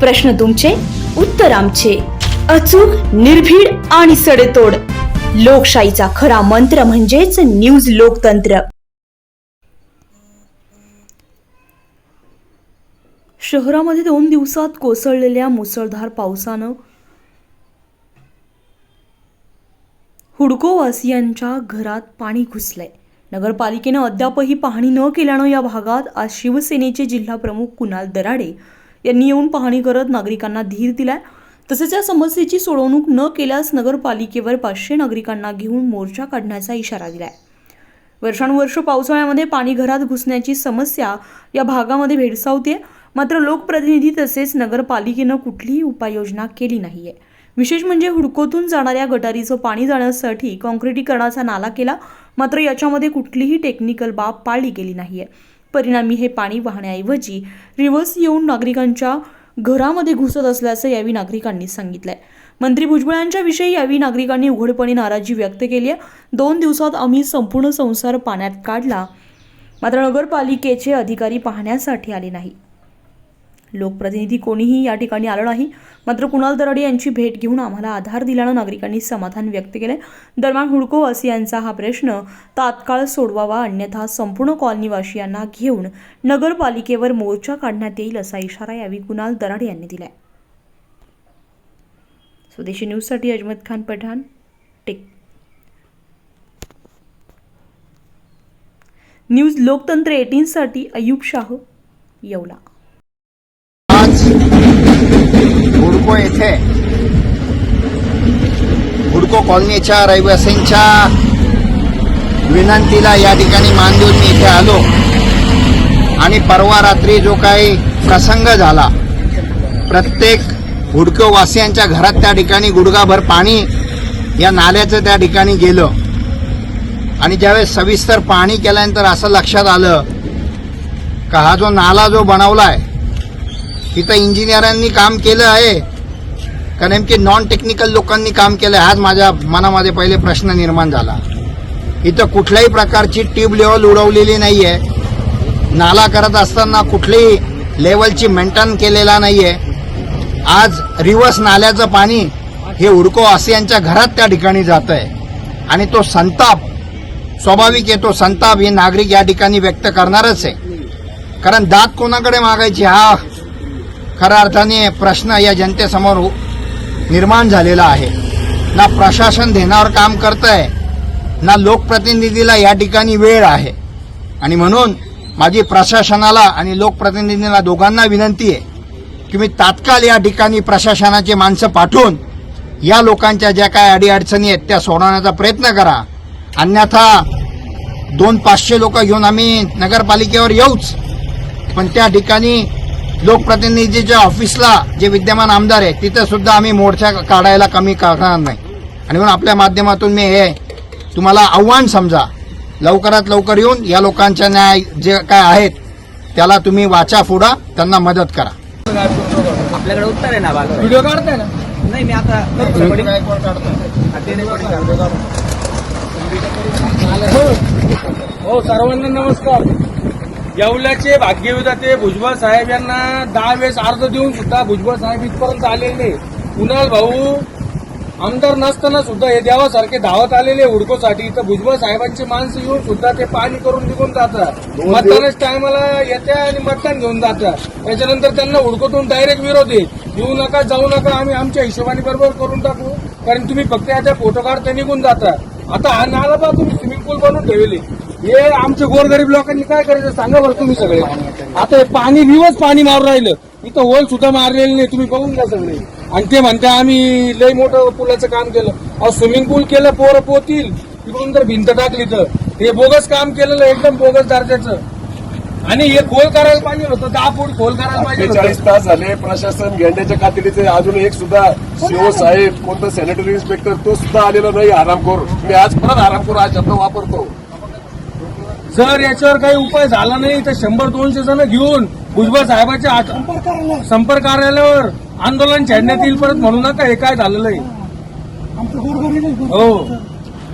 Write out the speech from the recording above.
प्रश्न तुमचे उत्तर आमचे. अचूक निर्भीड आणि सडेतोड. लोकशाहीचा खरा मंत्र म्हणजेच न्यूज लोकतंत्र. शहरामध्ये दोन दिवसात कोसळलेल्या मुसळधार पावसानं हुडकोवासियांच्या घरात पाणी घुसलंय. नगरपालिकेनं अद्यापही पाहणी न केल्यानं या भागात आज शिवसेनेचे जिल्हा प्रमुख कुणाल दराडे यांनी येऊन पाहणी करत नागरिकांना धीर दिलाय. तसेच या समस्येची सोडवणूक न केल्यास नगरपालिकेवर पाचशे नागरिकांना घेऊन मोर्चा काढण्याचा इशारा दिलाय. वर्षानुवर्ष पावसाळ्यामध्ये पाणी घरात घुसण्याची समस्या या भागामध्ये भेडसावते मात्र लोकप्रतिनिधी तसेच नगरपालिकेनं कुठलीही उपाययोजना केली नाहीये. विशेष म्हणजे हुडकोतून जाणाऱ्या गटारीचं पाणी जाण्यासाठी काँक्रिटीकरणाचा नाला केला. मात्र याच्यामध्ये कुठलीही टेक्निकल बाब पाळली गेली नाहीये. परिणामी हे पाणी वाहण्याऐवजी रिव्हर्स येऊन नागरिकांच्या घरामध्ये घुसत असल्याचं यावेळी नागरिकांनी सांगितलंय. मंत्री भुजबळांच्या विषयी यावेळी नागरिकांनी उघडपणे नाराजी व्यक्त केली आहे. दोन दिवसात आम्ही संपूर्ण संसार पाण्यात काढला. मात्र नगरपालिकेचे अधिकारी पाहण्यासाठी आले नाही. लोकप्रतिनिधी कोणीही या ठिकाणी आलं नाही. मात्र कुणाल दराडे यांची भेट घेऊन आम्हाला आधार दिल्यानं नागरिकांनी समाधान व्यक्त केले. दरम्यान हुडकोवासी यांचा हा प्रश्न तात्काळ सोडवावा अन्यथा संपूर्ण कॉलनीवासियांना घेऊन नगरपालिकेवर मोर्चा काढण्यात येईल असा इशारा यावेळी कुणाल दराडे यांनी दिलाय. स्वदेशी न्यूजसाठी अजमत खान पठाण टेक. न्यूज लोकतंत्र एटीनसाठी अयूब शाह येवला. हुडको येथे हुडको कॉलनीच्या रहिवासींच्या विनंतीला या ठिकाणी मान देऊन मी इथे आलो. आणि परवा रात्री जो काही प्रसंग झाला प्रत्येक हुडकोवासियांच्या घरात त्या ठिकाणी गुडगाभर पाणी या नाल्याचं त्या ठिकाणी गेलं. आणि ज्यावेळेस सविस्तर पाणी केल्यानंतर असं लक्षात आलं का हा जो नाला जो बनवलाय तिथं इंजिनियरांनी काम केलं आहे. कारण नेमके नॉन टेक्निकल लोकांनी काम केलं आहे हाच माझ्या मनामध्ये पहिले प्रश्न निर्माण झाला. इथं कुठल्याही प्रकारची ट्यूब लेवल उडवलेली नाही आहे नाला करत असताना कुठलीही लेवलची मेंटेन केलेला नाही आहे आज रिवर्स नाल्याचं पाणी हे उडको आसियांच्या घरात त्या ठिकाणी जात आहे आणि तो संताप स्वाभाविक येतो संताप हे नागरिक या ठिकाणी व्यक्त करणारच आहे. कारण दात कोणाकडे मागायची? हा खऱ्या अर्थाने प्रश्न या जनतेसमोर निर्माण झालेला आहे. ना प्रशासन देण्यावर काम करत आहे ना लोकप्रतिनिधीला या ठिकाणी वेळ आहे. आणि म्हणून माझी प्रशासनाला आणि लोकप्रतिनिधींना दोघांना विनंती आहे की मी तात्काळ या ठिकाणी प्रशासनाची माणसं पाठवून या लोकांच्या ज्या काय अडीअडचणी आहेत त्या सोडवण्याचा प्रयत्न करा. अन्यथा दोन पाचशे लोक घेऊन आम्ही नगरपालिकेवर येऊच. पण त्या ठिकाणी लोकप्रतिनिधीच्या ऑफिसला जे विद्यमान आमदार आहे तिथं सुद्धा आम्ही मोर्चा काढायला कमी करणार नाही. आणि म्हणून आपल्या माध्यमातून मी हे तुम्हाला आव्हान समजा लवकरात लवकर येऊन या लोकांच्या न्याय जे काय आहेत त्याला तुम्ही वाचा फोडा त्यांना मदत करा. आपल्याकडे उत्तर आहे ना व्हिडिओ काढताय ना? नाही मी आता हो सर्वांना नमस्कार. येवल्याचे भाग्यविधाते भुजबळ साहेब यांना दहा वेळेस अर्ज देऊन सुद्धा भुजबळ साहेब इथपर्यंत आलेले नाही. कुणाल भाऊ आमदार नसताना सुद्धा हे देवासारखे धावत आलेले हुडकोसाठी तर भुजबळ साहेबांची माणसं येऊन सुद्धा ते पाणी करून निघून जातात. मतदानाच्या टायमाला येत्या आणि मतदान घेऊन जातात. त्याच्यानंतर त्यांना हुडकोतून डायरेक्ट विरोध आहे. येऊ नका जाऊ नका आम्ही आमच्या हिशोबाने बरोबर करून टाकू. कारण तुम्ही फक्त याचा फोटो काढता निघून जाता. आता हा नाला बा तुम्ही स्विमिंग पूल बनवून ठेवले. हे आमच्या गोरगरीब लोकांनी काय करायचं सांगा बरं तुम्ही सगळे. आता हे पाणी दिवस पाणी मारून राहिलं. इथं होल सुद्धा मारलेलं नाही तुम्ही बघून घ्या सगळे. आणि ते म्हणता आम्ही लय मोठं पुलाचं काम केलं. अहो स्विमिंग पूल केलं पोरं पोतील. तिकडून तर भिंत टाकली तर. हे बोगस काम केलेलं एकदम बोगस दर्जाचं. आणि हे खोल करायला पाहिजे होतं दहा फूट खोल करायला पाहिजे चाळीस तास झाले प्रशासन गेंड्याच्या कातडीचे अजून एक सुद्धा सीओ साहेब कोणतं सॅनिटरी इन्स्पेक्टर तो सुद्धा आलेला नाही आरामखोर. मी आज परत आरामखोर हा शब्द वापरतो. जर याच्यावर काही उपाय झाला नाही तर शंभर दोनशे जण घेऊन भुजबळ साहेबाच्या संपर्क कार्यालयावर आंदोलन छेडण्यात येईल परत म्हणू नका हे काय झालेलं आहे? हो.